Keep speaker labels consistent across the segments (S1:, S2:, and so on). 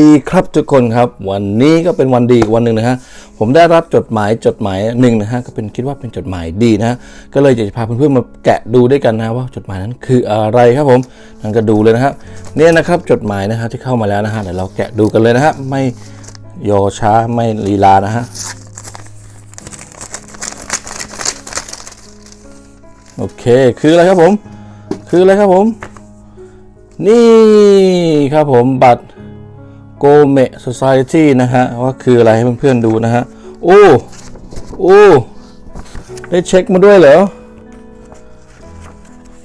S1: ดีครับทุกคนครับวันนี้ก็เป็นวันดีวันหนึ่งนะฮะผมได้รับจดหมายจดหมายหนึ่งนะฮะก็เป็นคิดว่าเป็นจดหมายดีนะฮะก็เลยอยากจะพาเพื่อนๆมาแกะดูด้วยกันนะว่าจดหมายนั้นคืออะไรครับผมนั่นก็ดูเลยนะครับเนี่ยนะครับจดหมายนะฮะที่เข้ามาแล้วนะฮะเดี๋ยวเราแกะดูกันเลยนะฮะไม่ยอช้าไม่ลีลานะฮะ โอเคคืออะไรครับผม คืออะไรครับผม นี่ครับผมบัตรโกเม Society นะฮะ ว่าคืออะไรให้เพื่อนๆดูนะฮะ โอ้โอ้ได้เช็คมาด้วยเหรอ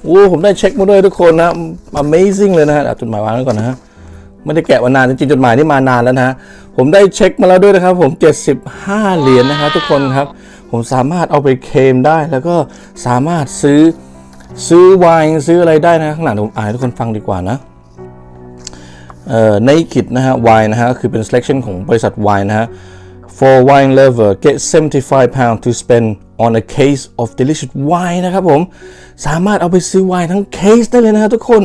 S1: โอ้ผมได้เช็คมาด้วยทุกคนนะ Amazing เลยนะฮะจดหมายวางไว้ก่อนนะฮะไม่ได้แกะมานานจริงจดหมายนี่มานานแล้วนะฮะผมได้เช็คมาแล้วด้วยนะครับ ผม 75 เหรียญนะฮะทุกคนครับ ผมสามารถเอาไปเคลมได้ แล้วก็สามารถซื้อซื้อไวน์ซื้ออะไรได้นะข้างหลังผมอ่านให้ทุกคนฟังดีกว่านะเอ่อ naked นะฮะ wine นะฮะคือเป็น selection ของบริษัท wine นะฮะ for wine lover get 75 pound to spend on a case of delicious wine นะครับผม สามารถเอาไปซื้อไวน์ทั้งเคสได้เลยนะฮะทุกคน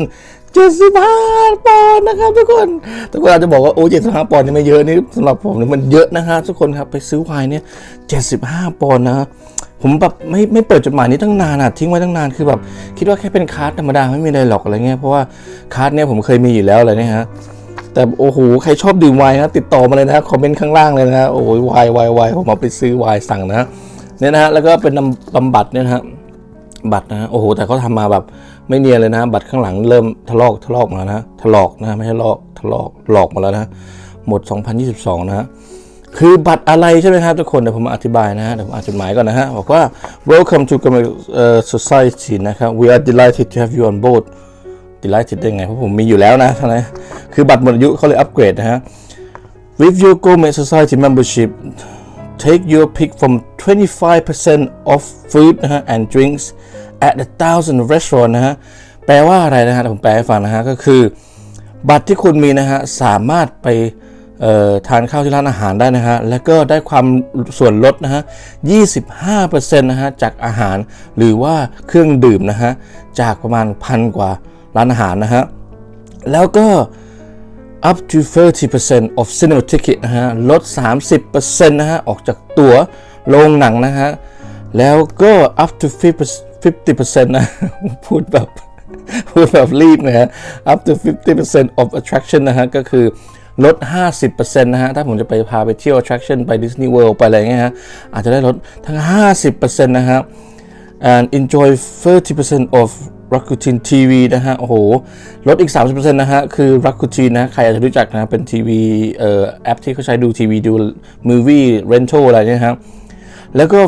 S1: 75ปอนด์นะครับทุกคนทุกคนอาจจะบอกว่าโอ้75ปอนด์นี่ไม่เยอะนี่สำหรับผมนี่มันเยอะนะฮะทุกคนครับไปซื้อไวน์เนี่ย75ปอนด์นะฮะผมแบบไม่ไม่เปิดจดหมายนี้ตั้งนานอะทิ้งไว้ตั้งนานคือแบบคิดว่าแค่เป็นคาร์ดธรรมดาไม่มีอะไรหรอกอะไรเงี้ยเพราะว่าคาร์ดเนี่ยผมเคยมีอยู่แล้วอะไรเนี่ยฮะแต่โอ้โหใครชอบดื่มไวน์นะติดต่อมาเลยนะคอมเมนต์ข้างล่างเลยนะฮะโอ้ยไวน์ไวน์ไวน์ผมเอาไปซื้อไวน์สั่งนะเนี่ยนะฮะแล้วก็เป็นบำบัดเนี่ยนะฮะ บัตรนะฮะโอ้โหแต่เขาทำมาแบบไม่เนียนเลยนะ บัตรข้างหลังเริ่มทะลอกทะลอกมาแล้วนะถลอกนะไม่ใช่ลอกทะลอกหลอกมาแล้วนะหมด 2022 นะฮะคือบัตรอะไรใช่ไหมครับทุกคนเดี๋ยวผมอธิบายนะฮะเดี๋ยวผมอ่านจดหมายก่อนนะฮะบอกว่า welcome to Gamma Society นะครับ we are delighted to have you on board delighted ได้ไงเพราะผมมีอยู่แล้วนะท่านนะคือบัตรหมดอายุเขาเลยอัปเกรดนะฮะ with your Gourmet Society membership take your pick from 25% off food นะฮะ and drinks at a thousand restaurant นะฮะ แปลว่าอะไรนะฮะผมแปลให้ฟังนะฮะ ก็คือ บัตรที่คุณมีนะฮะ สามารถไปทานข้าวที่ร้านอาหารได้นะฮะ แล้วก็ได้ความส่วนลดนะฮะ 25%นะฮะ จากอาหารหรือว่าเครื่องดื่มนะฮะ จากประมาณพันกว่าร้านอาหารนะฮะ แล้วก็ up to 30% of cinema ticket นะฮะ ลด 30%นะฮะ ออกจากตั๋วโรงหนังนะฮะ แล้วก็ up to 50%นะ พูดแบบ พูดแบบรีบนะฮะ up to 50% of attraction นะฮะ ก็คือลด 50%นะฮะ ถ้าผมจะไปพาไปเที่ยว attraction ไป Disney World ไปอะไรเงี้ยฮะ อาจจะได้ลดทั้ง 50%นะฮะ and enjoy 30% of Rakuten TV นะฮะ โอ้โห ลดอีก 30%นะฮะ คือ Rakuten นะ ใครอาจจะรู้จักนะ เป็นทีวีเอ่อแอปที่เขาใช้ดูทีวีดู movie rental อะไรเนี่ยครับแล้วก็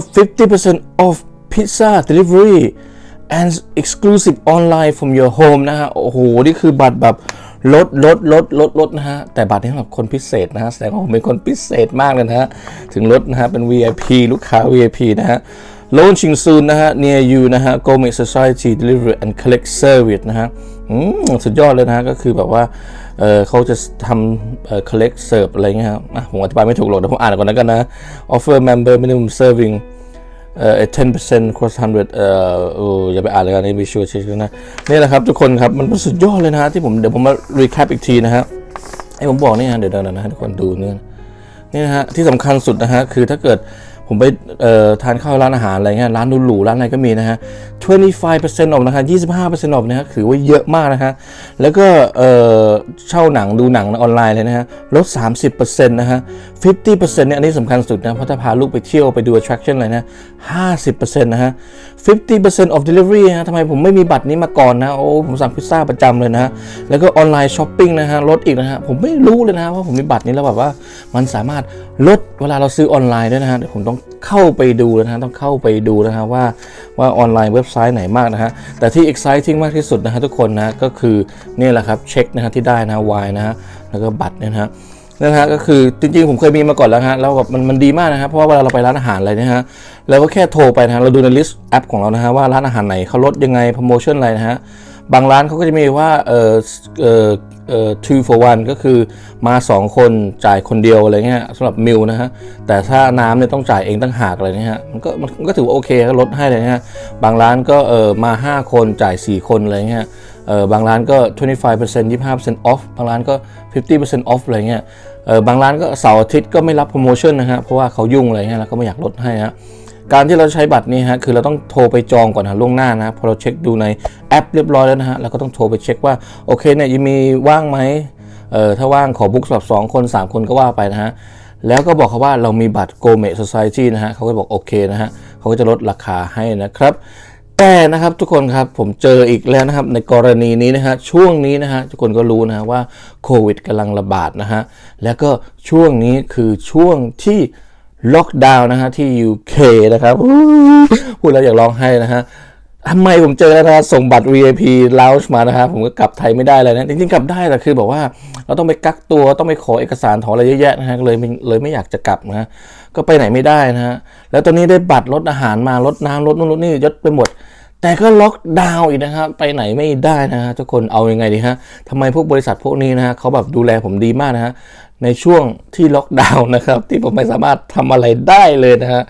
S1: 50% off pizza delivery and exclusive online from your home นะฮะ โอ้โห นี่คือบัตรแบบลดลดลดลดลดนะฮะ แต่บัตรนี้สำหรับคนพิเศษนะฮะ แสดงว่าผมเป็นคนพิเศษมากเลยนะฮะ ถึงลดนะฮะ เป็น VIP ลูกค้า VIP นะฮะ launching soon นะฮะ near you นะฮะ g o m e Society Delivery and Collect Service นะฮะอืมสุดยอดเลยนะฮะ ก็คือแบบว่าเออเขาจะทำเออ collect serve อะไรเงี้ยครับอะผมอธิบายไม่ถูกหรอกเดี๋ยวผมอ่านก่อนแล้วกันนะ offer member minimum serving เอ่อ10% cross 100เอ่อโอ้อย่าไปอ่านเลยกันนี่มีชัวร์เช็คนะนี่แหละครับทุกคนครับ มันเป็นสุดยอดเลยนะฮะที่ผมเดี๋ยวผมมา recap อีกทีนะฮะให้ผมบอกนี่ฮะเดี๋ยวเดี๋ยวนะฮะทุกคนดูเนี่ยนี่นะฮะที่สำคัญสุดนะฮะคือถ้าเกิด ผมไปเอ่อทานข้าวร้านอาหารอะไรเงี้ยร้านหรูๆร้านอะไรก็มีนะฮะ 25% off นะฮะ25% off นะฮะถือว่าเยอะมากนะฮะ แล้วก็เอ่อเช่าหนังดูหนังออนไลน์เลยนะฮะ ลด 30%นะฮะ 50%เนี่ยอันนี้สำคัญสุดนะ เพราะถ้าพาลูกไปเที่ยวไปดู attraction อะไรนะ 50%นะฮะ 50% of delivery นะฮะทำไมผมไม่มีบัตรนี้มาก่อนนะ โอ้ ผมสั่งพิซซ่าประจำเลยนะฮะ แล้วก็ออนไลน์ช้อปปิ้งนะฮะ ลดอีกนะฮะ ผมไม่รู้เลยนะว่าผมมีบัตรนี้แล้วแบบว่ามันสามารถลดเวลาเราซื้อออนไลน์ด้วยนะฮะเดี๋ยวผมต้องเข้าไปดูนะฮะต้องเข้าไปดูนะฮะว่าว่าออนไลน์เว็บไซต์ไหนมากนะฮะแต่ที่ exciting มากที่สุดนะฮะทุกคนนะก็คือนี่แหละครับเช็คนะฮะที่ได้นะวายนะฮะแล้วก็บัตรเนี่ยนะฮะนะฮะก็คือจริงๆ ผมเคยมีมาก่อนแล้วฮะแล้วแบบมันมันดีมากนะครับเพราะว่าเวลาเราไปร้านอาหารอะไรนะฮะเราก็แค่โทรไปนะฮะเราดูในลิสต์แอปของเรานะฮะว่าร้านอาหารไหนเขาลดยังไงโปรโมชั่นอะไรนะฮะบางร้านเขาก็จะมีว่าเออเออ เอ่อ two for one ก็คือมา 2 คนจ่ายคนเดียวอะไรเงี้ยสำหรับมิลนะฮะ แต่ถ้าน้ำเนี่ยต้องจ่ายเองตั้งหากอะไรเงี้ยฮะมันก็มันก็ถือว่าโอเคก็ลดให้เลยนะฮะ บางร้านก็เอ่อมา 5 คนจ่าย 4 คนอะไรเงี้ยเออบางร้านก็ 25% 25% off บางร้านก็ 50% off อะไรเงี้ยเออบางร้านก็เสาร์อาทิตย์ก็ไม่รับโปรโมชั่นนะฮะเพราะว่าเขายุ่งอะไรเงี้ยแล้วก็ไม่อยากลดให้ฮะ การที่เราใช้บัตรนี้ฮะคือเราต้องโทรไปจองก่อนนะล่วงหน้านะพอเราเช็คดูในแอปเรียบร้อยแล้วนะฮะเราก็ต้องโทรไปเช็คว่าโอเคเนี่ยยังมีว่างไหมเออถ้าว่างขอบุ๊กสำหรับ2คน 3 คนก็ว่าไปนะฮะแล้วก็บอกเขาว่าเรามีบัตร Go m e Society นะฮะเขาก็บอกโอเคนะฮะเขาก็จะลดราคาให้นะครับ แต่นะครับทุกคนครับผมเจออีกแล้วนะครับในกรณีนี้นะฮะช่วงนี้นะฮะทุกคนก็รู้นะฮะว่าโควิดกำลังระบาดนะฮะแล้วก็ช่วงนี้คือช่วงที่ ล็อกดาวน์นะฮะที่ UK นะครับพูดแล้วอยากร้องไห้นะฮะทำไมผมเจอแล้วนะส่งบัตร VIP lounge มานะฮะผมก็กลับไทยไม่ได้เลยนะจริงๆกลับได้แต่คือบอกว่าเราต้องไปกักตัวต้องไปขอเอกสารถอนอะไรเยอะแยะนะฮะเลยเลยไม่อยากจะกลับนะก็ไปไหนไม่ได้นะฮะแล้วตอนนี้ได้บัตรลดอาหารมาลดน้ำลดนู่นลดนี่ยศไปหมด แต่ก็ล็อกดาวน์อีกนะครับไปไหนไม่ได้นะฮะทุกคนเอายังไงดีฮะทำไมพวกบริษัทพวกนี้นะฮะเขาแบบดูแลผมดีมากนะฮะ ในช่วงที่ล็อกดาวน์นะครับ ที่ผมไม่สามารถทำอะไรได้เลยนะฮะ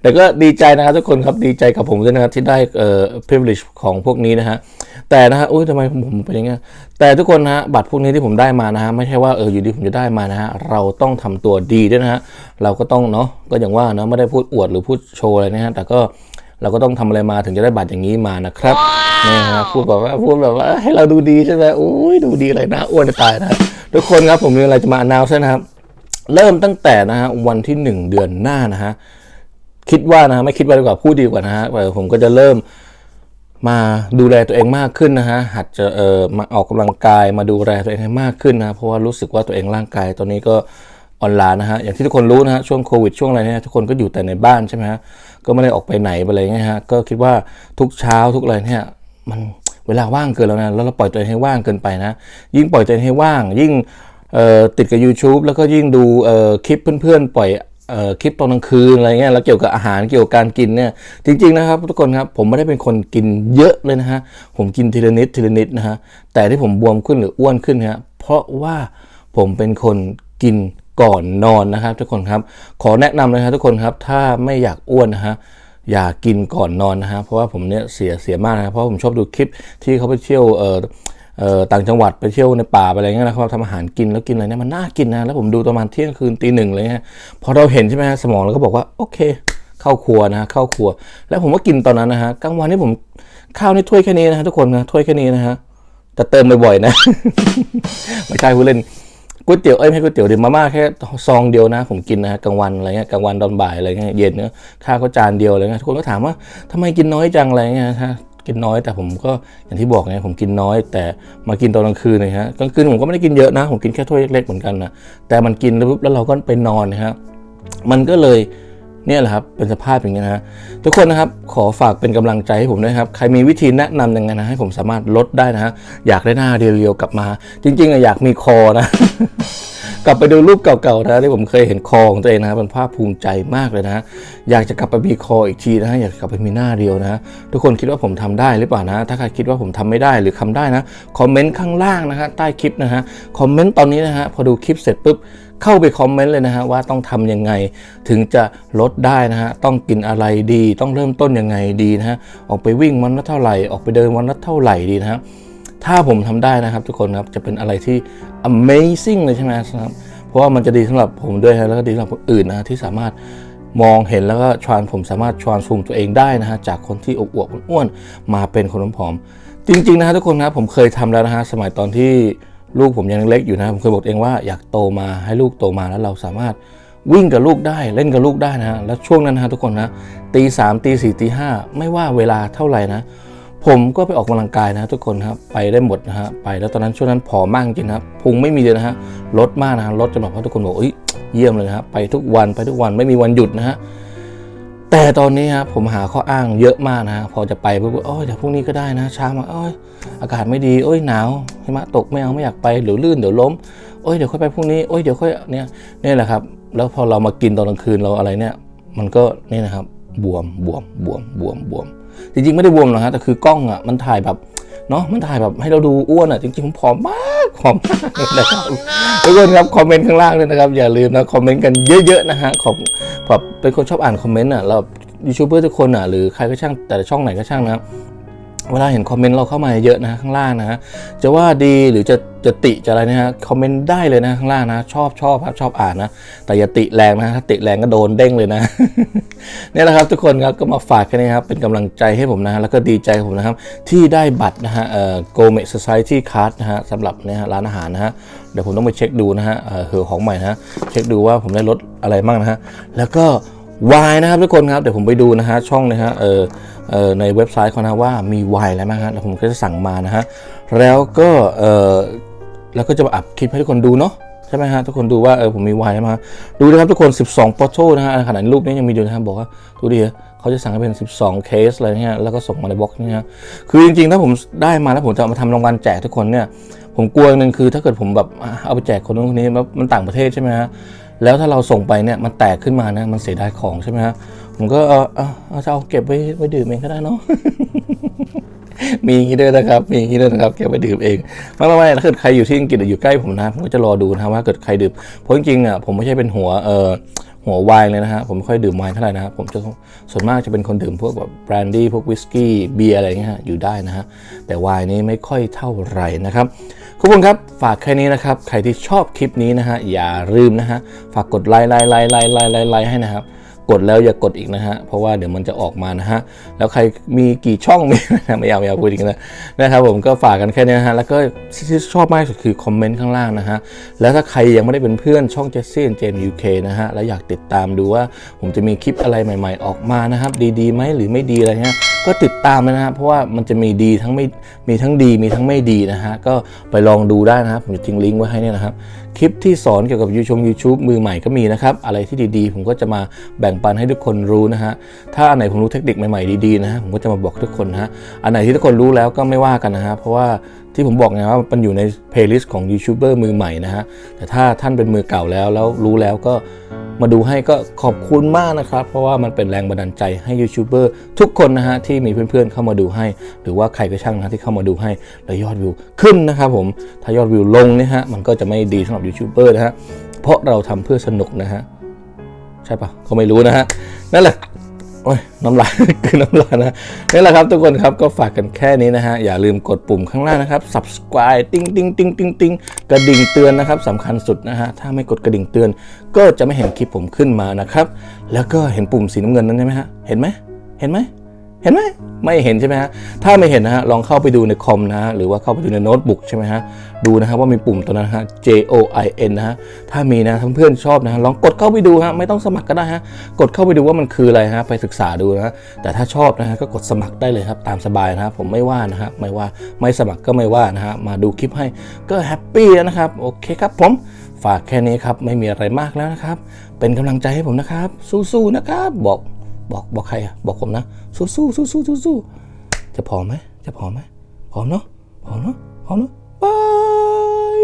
S1: แต่ก็ดีใจนะครับทุกคนครับดีใจกับผมด้วยนะครับที่ได้เอ่อ privilege ของพวกนี้นะฮะแต่นะฮะอุ้ยทำไมผมเป็นอย่างเงี้ยแต่ทุกคนนะฮะบัตรพวกนี้ที่ผมได้มานะฮะไม่ใช่ว่าเอออยู่ดีผมจะได้มานะฮะเราต้องทำตัวดีด้วยนะฮะเราก็ต้องเนาะก็อย่างว่าเนาะไม่ได้พูดอวดหรือพูดโชว์อะไรนะฮะแต่ก็ เราก็ต้องทำอะไรมาถึงจะได้บัตรอย่างนี้มานะครับนี่ฮะพูดแบบว่าพูดแบบว่าให้เราดูดีใช่ไหมอุ้ยดูดีอะไรนะอ้วนจะตายนะทุกคนครับผมมีอะไรจะมาอนาวใช่นะครับ เริ่มตั้งแต่นะฮะวันที่ 1 เดือนหน้านะฮะคิดว่านะฮะไม่คิดว่าดีกว่าพูดดีกว่านะฮะเออผมก็จะเริ่มมาดูแลตัวเองมากขึ้นนะฮะ หัดจะเออมาออกกำลังกายมาดูแลตัวเองให้มากขึ้นนะ เพราะว่ารู้สึกว่าตัวเองร่างกายตอนนี้ก็ ออนไล้านะฮะอย่างที่ทุกคนรู้นะฮะช่วงโควิดช่วงอะไรเนี่ยทุกคนก็อยู่แต่ในบ้านใช่ไหมฮะก็ไม่ได้ออกไปไหนไปอะไรเงี้ยฮะก็คิดว่าทุกเช้าทุกอะไรเนี่ยมันเวลาว่างเกินแล้วนะแล้วเราปล่อยตัวเองให้ว่างเกินไปนะยิ่งปล่อยตัวเองให้ว่าง ยิ่งติดกับ YouTube แล้วก็ยิ่งดูคลิปเพื่อนๆ ปล่อยออคลิปตอนกลางคืนอะไรเงี้ยแล้วเกี่ยวกับอาหารเกี่ยวกับการกินเนี่ยจริงๆนะครับทุกคนครับผมไม่ได้เป็นคนกินเยอะเลยนะฮะผมกินทีละนิดทีละนิดนะฮะแต่ที่ผมบวมขึ้นหรืออ้วนขึ้นเนี่ยเพราะว่าผมเป็นคนกิน ก่อนนอนนะครับ ทุกคนครับ ขอแนะนำเลยนะครับทุกคนครับถ้าไม่อยากอ้วนนะฮะอย่ากินก่อนนอนนะฮะเพราะว่าผมเนี่ยเสียเสียมากนะเพราะผมชอบดูคลิปที่เขาไปเที่ยวเอ่อเอ่อต่างจังหวัดไปเที่ยวในป่าไปอะไรเงี้ยนะครับทำอาหารกินแล้วกินอะไรเนี่ยมันน่ากินนะแล้วผมดูประมาณเที่ยงคืนตีหนึ่งเงี้ยพอเราเห็นใช่ไหมฮะสมองเราก็บอกว่าโอเค เข้าครัวนะฮะเข้าครัว แล้วผมก็กินตอนนั้นนะฮะกลางวันนี่ผมข้าวนี่ถ้วยแค่นี้นะฮะทุกคนนะถ้วยแค่นี้นะฮะแต่เติมบ่อยๆนะ ไม่ใช่ผู้เล่น ก๋วยเตี๋ยวเอ้ยไม่ก๋วยเตี๋ยวเดี๋ยวมาม่าแค่ซองเดียวนะ ผมกินนะกลางวันอะไรเงี้ยกลางวันตอนบ่ายอะไรเงี้ยเย็นเนื้อข้าวก็จานเดียวอะไรเงี้ยทุกคนก็ถามว่าทำไมกินน้อยจังอะไรเงี้ยฮะกินน้อยแต่ผมก็อย่างที่บอกไงผมกินน้อย แต่มากินตอนกลางคืนนะฮะกลางคืนผมก็ไม่ได้กินเยอะนะ ผมกินแค่ถ้วยเล็กๆเหมือนกันนะแต่มันกินแล้วปุ๊บแล้วเราก็ไปนอนนะฮะมันก็เลย เนี่ยแหละครับเป็นสภาพอย่างนี้นะฮะทุกคนนะครับขอฝากเป็นกำลังใจให้ผมด้วยครับใครมีวิธีแนะนำยังไงนะให้ผมสามารถลดได้นะฮะอยากได้หน้าเรียวๆกลับมา จริงๆอะอยากมีคอนะ กลับไปดูรูปเก่าๆนะที่ผมเคยเห็นคอของตัวเองนะครับมันภาคภูมิใจมากเลยนะอยากจะกลับไปมีคออีกทีนะฮะอยากกลับไปมีหน้าเรียวนะฮะทุกคนคิดว่าผมทำได้หรือเปล่านะ ถ้าใครคิดว่าผมทำไม่ได้หรือทำได้นะคอมเมนต์ข้างล่างนะฮะใต้คลิปนะฮะคอมเมนต์ตอนนี้นะฮะพอดูคลิปเสร็จปุ๊บ เข้าไปคอมเมนต์เลยนะฮะว่าต้องทำยังไง ถึงจะลดได้นะฮะต้องกินอะไรดี ต้องเริ่มต้นยังไงดีนะฮะออกไปวิ่งวันละเท่าไหร่ออกไปเดินวันละเท่าไหร่ดีนะฮะถ้าผมทำได้นะครับทุกคนครับจะเป็นอะไรที่ amazing เลยใช่ไหมครับ เพราะว่ามันจะดีสำหรับผมด้วยแล้วก็ดีสำหรับคนอื่นนะที่สามารถมองเห็นแล้วก็ชวนผมสามารถชวนฟูมตัวเองได้นะฮะจากคนที่อวบๆอ้วนมาเป็นคนผอมจริงๆนะฮะทุกคนนะผมเคยทำแล้วนะฮะสมัยตอนที่ ลูกผมยังเล็กอยู่นะผมเคยบอกเองว่าอยากโตมาให้ลูกโตมาแล้วเราสามารถวิ่งกับลูกได้เล่นกับลูกได้นะฮะแล้วช่วงนั้นนะฮะทุกคนนะตีสามตีสี่ตีห้าไม่ว่าเวลาเท่าไหร่นะ ผมก็ไปออกกำลังกายนะทุกคนครับไปได้หมดนะฮะไปแล้วตอนนั้นช่วงนั้นผอมมากจริงนะครับพุงไม่มีเลยนะฮะลดมากนะฮะลดจนแบบว่าทุกคนบอกเอ้ยเยี่ยมเลยนะครับไปทุกวันไปทุกวันไม่มีวันหยุดนะฮะ แต่ตอนนี้ครับผมหาข้ออ้างเยอะมากนะฮะพอจะไปปุ๊บโอ้ยเดี๋ยวพรุ่งนี้ก็ได้นะเช้ามาโอ้ยอากาศไม่ดีโอ้ยหนาวหิมะตกไม่เอาไม่อยากไปเดี๋ยวลื่นเดี๋ยวล้มโอ้ยเดี๋ยวค่อยไปพรุ่งนี้โอ้ยเดี๋ยวค่อยเนี่ยนี่แหละครับ แล้วพอเรามากินตอนกลางคืนเราอะไรเนี่ย มันก็นี่นะครับบวมบวมบวมบวมบวม จริงๆไม่ได้บวมหรอกฮะแต่คือกล้องอะมันถ่ายแบบ เนาะมันถ่ายแบบให้เราดูอ้วนอะจริงๆผมผอมมากหอมมากเลยนะครับทุกคนครับคอมเมนต์ข้างล่างด้วยนะครับ อย่าลืมนะคอมเมนต์กันเยอะๆนะฮะขอบแบบเป็นคนชอบอ่านคอมเมนต์อะเรายูทูบเบอร์ทุกคนอะหรือใครก็ช่างแต่ละช่องไหนก็ช่างนะ เวลาเห็นคอมเมนต์เราเข้ามาเยอะนะข้างล่างนะฮะจะว่าดีหรือจะจะติจะอะไรนะฮะคอมเมนต์ได้เลยนะข้างล่างนะ ชอบชอบครับชอบอ่านนะ แต่อย่าติแรงนะถ้าติแรงก็โดนเด้งเลยนะเนี่ยแหละครับทุกคนครับก็มาฝากแค่นี้ครับเป็นกำลังใจให้ผมนะฮะแล้วก็ดีใจผมนะครับ ที่ได้บัตรนะฮะเอ่อ Gourmet Society Card นะฮะสำหรับเนี่ยฮะร้านอาหารนะฮะเดี๋ยวผมต้องไปเช็คดูนะฮะเอ่อเหอของใหม่นะฮะเช็คดูว่าผมได้ลดอะไรบ้างนะฮะแล้วก็ วายนะครับทุกคนครับเดี๋ยวผมไปดูนะฮะช่องนะฮะเออเออในเว็บไซต์เขานะว่ามีวายอะไรบ้างฮะแล้วผมก็จะสั่งมานะฮะแล้วก็เออแล้วก็จะมาอัพคลิปให้ทุกคนดูเนาะใช่ไหมฮะทุกคนดูว่าเออผมมีวายมาดูนะครับทุกคน 12 p o t o นะฮะขนาดรูปนี้ยังมีอยู่นะครับบอกว่าดูดิเขาจะสั่งให้เป็น 12 เคสอะไรเงี้ยแล้วก็ส่งมาในบล็อกนี่ฮะคือจริงๆถ้าผมได้มาแล้วผมจะมาทำรางวัลแจกทุกคนเนี่ยผมกลัวอย่างหนึงคือถ้าเกิดผมแบบเอาไปแจกคนนู้นคนนี้แล้วมันต่างประเทศใช่ไหมฮะ แล้วถ้าเราส่งไปเนี่ยมันแตกขึ้นมานะมันเสียดายของใช่ไหมฮะผมก็เออเอาเอจะเอาเก็บไว้ไว้ดื่มเองก็ได้เนาะมีอย่างนี้ด้วยนะครับ มีอย่างนี้ด้วยนะครับ เก็บไว้ดื่มเองไม่ไม่ไม่ถ้าเกิดใครอยู่ที่อังกฤษหรืออยู่ใกล้ผมนะ ผมก็จะรอดูนะว่าเกิดใครดื่ม เพราะจริงๆอะผมไม่ใช่เป็นหัวเออหัวไวน์เลยนะฮะ ผมไม่ค่อยดื่มไวน์เท่าไหร่นะผมจะส่วนมากจะเป็นคนดื่มพวกแบบแบรนดี้พวกวิสกี้เบียร์อะไรเงี้ยฮะอยู่ได้นะฮะ แต่ไวน์นี้ไม่ค่อยเท่าไหร่นะครับ คุณผู้ชมครับฝากแค่นี้นะครับ ใครที่ชอบคลิปนี้นะฮะอย่าลืมนะฮะฝากกดไลค์ไลค์ไลค์ไลค์ไลค์ไลค์ไลค์ให้นะครับ กดแล้วอย่ากดอีกนะฮะ เพราะว่าเดี๋ยวมันจะออกมานะฮะ แล้วใครมีกี่ช่องมีไม่เอาไม่เอาพูดอีกนะนะครับผมก็ฝากกันแค่นี้นะฮะ แล้วก็ที่ชอบมากที่สุดคือคอมเมนต์ข้างล่างนะฮะ แล้วถ้าใครยังไม่ได้เป็นเพื่อนช่องเจสซี่เจมยูเคนะฮะ แล้วอยากติดตามดูว่าผมจะมีคลิปอะไรใหม่ ๆ ออกมานะครับ ดีๆไหมหรือไม่ดีอะไรเงี้ยก็ติดตามนะฮะเพราะว่ามันจะมีดีทั้งไม่มีทั้งดีมีทั้งไม่ดีนะฮะก็ไปลองดูได้นะครับผมจะทิ้งลิงก์ไว้ให้เนี่ยนะครับ คลิปที่สอนเกี่ยวกับยูชง YouTube มือใหม่ก็มีนะครับ อะไรที่ดีๆ ผมก็จะมาแบ่งปันให้ทุกคนรู้นะฮะ ถ้าอันไหนผมรู้เทคนิคใหม่ๆดีๆนะฮะผมก็จะมาบอกทุกคนฮะ อันไหนที่ทุกคนรู้แล้วก็ไม่ว่ากันนะฮะ เพราะว่าที่ผมบอกไงว่ามันอยู่ในเพลย์ลิสต์ของยูทูบเบอร์มือใหม่นะฮะ แต่ถ้าท่านเป็นมือเก่าแล้วแล้วรู้แล้วก็มาดูให้ก็ขอบคุณมากนะครับ เพราะว่ามันเป็นแรงบันดาลใจให้ยูทูบเบอร์ทุกคนนะฮะที่มีเพื่อนๆเข้ามาดูให้ หรือว่าใครก็ช่างนะที่เข้ามาดูให้แล้วยอดวิวขึ้นนะครับผมถ้ายอดวิวลงเนี่ยฮะมันก็จะไม่ดีสำหรับยูทูบเบอร์นะฮะเพราะเราทำเพื่อสนุกนะฮะ ใช่ปะก็ไม่รู้นะฮะนั่นแหละโอ้ยน้ำลายคือน้ำลายนะนี่แหละครับทุกคนครับก็ฝากกันแค่นี้นะฮะ อย่าลืมกดปุ่มข้างล่างนะครับ subscribe ติ้งติ้งติ้งติ้งติ้งกระดิ่งเตือนนะครับสำคัญสุดนะฮะ ถ้าไม่กดกระดิ่งเตือน ก็จะไม่เห็นคลิปผมขึ้นมานะครับ แล้วก็เห็นปุ่มสีน้ำเงินนั้นใช่ไหมฮะ เห็นไหมเห็นไหม เห็นไหมไม่เห็นใช่ไหมฮะถ้าไม่เห็นนะฮะลองเข้าไปดูในคอมนะฮะหรือว่าเข้าไปดูในโน้ตบุ๊กใช่ไหมฮะดูนะครับว่ามีปุ่มตัวนั้นฮะ J O I N นะฮะถ้ามีนะเพื่อนชอบนะฮะลองกดเข้าไปดูฮะไม่ต้องสมัครก็ได้ฮะกดเข้าไปดูว่ามันคืออะไรฮะไปศึกษาดูนะแต่ถ้าชอบนะฮะก็กดสมัครได้เลยครับตามสบายนะฮะผมไม่ว่านะฮะไม่ว่าไม่สมัครก็ไม่ว่านะฮะมาดูคลิปให้ก็แฮปปี้แล้วนะครับโอเคครับผมฝากแค่นี้ครับไม่มีอะไรมากแล้วนะครับเป็นกำลังใจให้ผมนะครับ สู้ๆนะครับบอก บอกบอกใครอะบอกผมนะ สู้สู้สู้สู้สู้ๆจะพอไหมจะพอไหมพอมเนาะพอมเนาะพอมเนาะบาย